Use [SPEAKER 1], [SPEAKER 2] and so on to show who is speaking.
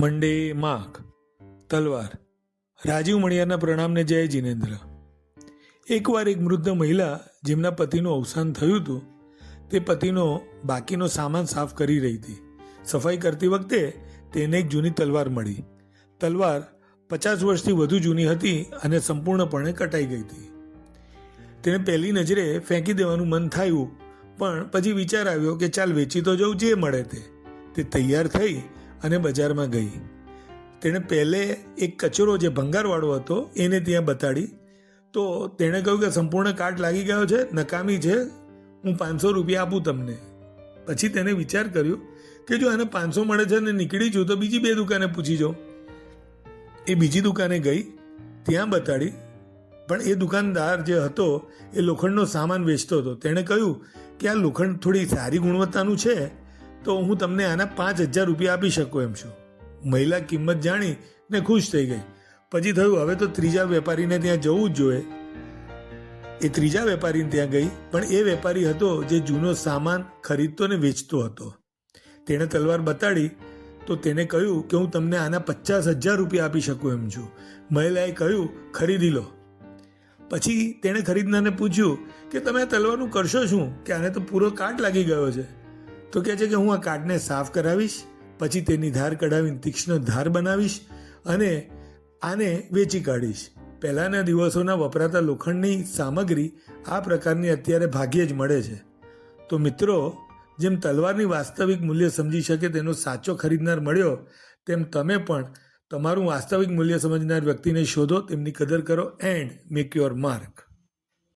[SPEAKER 1] મંડે માક તલવાર. રાજીવ મણિયારના પ્રણામને જય જીનેન્દ્ર. એકવાર એક વૃદ્ધ મહિલા જેમના પતિનું અવસાન થયું હતું, તે પતિનો બાકીનો સામાન સાફ કરી રહી હતી. સફાઈ કરતી વખતે તેને એક જૂની તલવાર મળી. તલવાર પચાસ વર્ષથી વધુ જૂની હતી અને સંપૂર્ણપણે કટાઈ ગઈ હતી. તેને પહેલી નજરે ફેંકી દેવાનું મન થયું, પણ પછી વિચાર આવ્યો કે ચાલ વેચી તો જવું જે મળે તે. તે તૈયાર થઈ અને બજારમાં ગઈ. તેણે પહેલે એક કચરો જે ભંગારવાળો હતો એને ત્યાં બતાડી. તો તેણે કહ્યું કે સંપૂર્ણ કાર્ડ લાગી ગયો છે, નકામી છે, હું પાંચસો રૂપિયા આપું તમને. પછી તેને વિચાર કર્યો કે જો આને પાંચસો મળે છે ને નીકળી છું તો બીજી બે દુકાને પૂછી જાઉં. એ બીજી દુકાને ગઈ, ત્યાં બતાડી. પણ એ દુકાનદાર જે હતો એ લોખંડનો સામાન વેચતો હતો. તેણે કહ્યું કે આ લોખંડ થોડી સારી ગુણવત્તાનું છે તો હું તમને આના પાંચ હજાર રૂપિયા આપી શકું એમ છું. મહિલા કિંમત જાણી ને ખુશ થઈ ગઈ. પછી થયું, હવે તો ત્રીજા વેપારીને ત્યાં જવું જ જોઈએ. એ ત્રીજા વેપારીને ત્યાં ગઈ, પણ એ વેપારી હતો જે જૂનો સામાન ખરીદતો ને વેચતો હતો. તેણે તલવાર બતાડી, તો તેને કહ્યું કે હું તમને આના પચાસ હજાર રૂપિયા આપી શકું એમ છું. મહિલાએ કહ્યું, ખરીદી લો. પછી તેણે ખરીદનારને પૂછ્યું કે, તમે આ તલવારનું કરશો શું? કે આને તો પૂરો કાટ લાગી ગયો છે. તો કહે છે કે હું આ કાટને સાફ કરાવીશ, પછી તેની ધાર કઢાવીને તીક્ષ્ણ ધાર બનાવીશ અને આને વેચી કાઢીશ. પહેલાંના દિવસોના વપરાતા લોખંડની સામગ્રી આ પ્રકારની અત્યારે ભાગ્યે જ મળે છે. તો મિત્રો, જેમ તલવારની વાસ્તવિક મૂલ્ય સમજી શકે તેનો સાચો ખરીદનાર મળ્યો, તેમ તમે પણ તમારું વાસ્તવિક મૂલ્ય સમજનાર વ્યક્તિને શોધો, તેમની કદર કરો એન્ડ મેક યોર માર્ક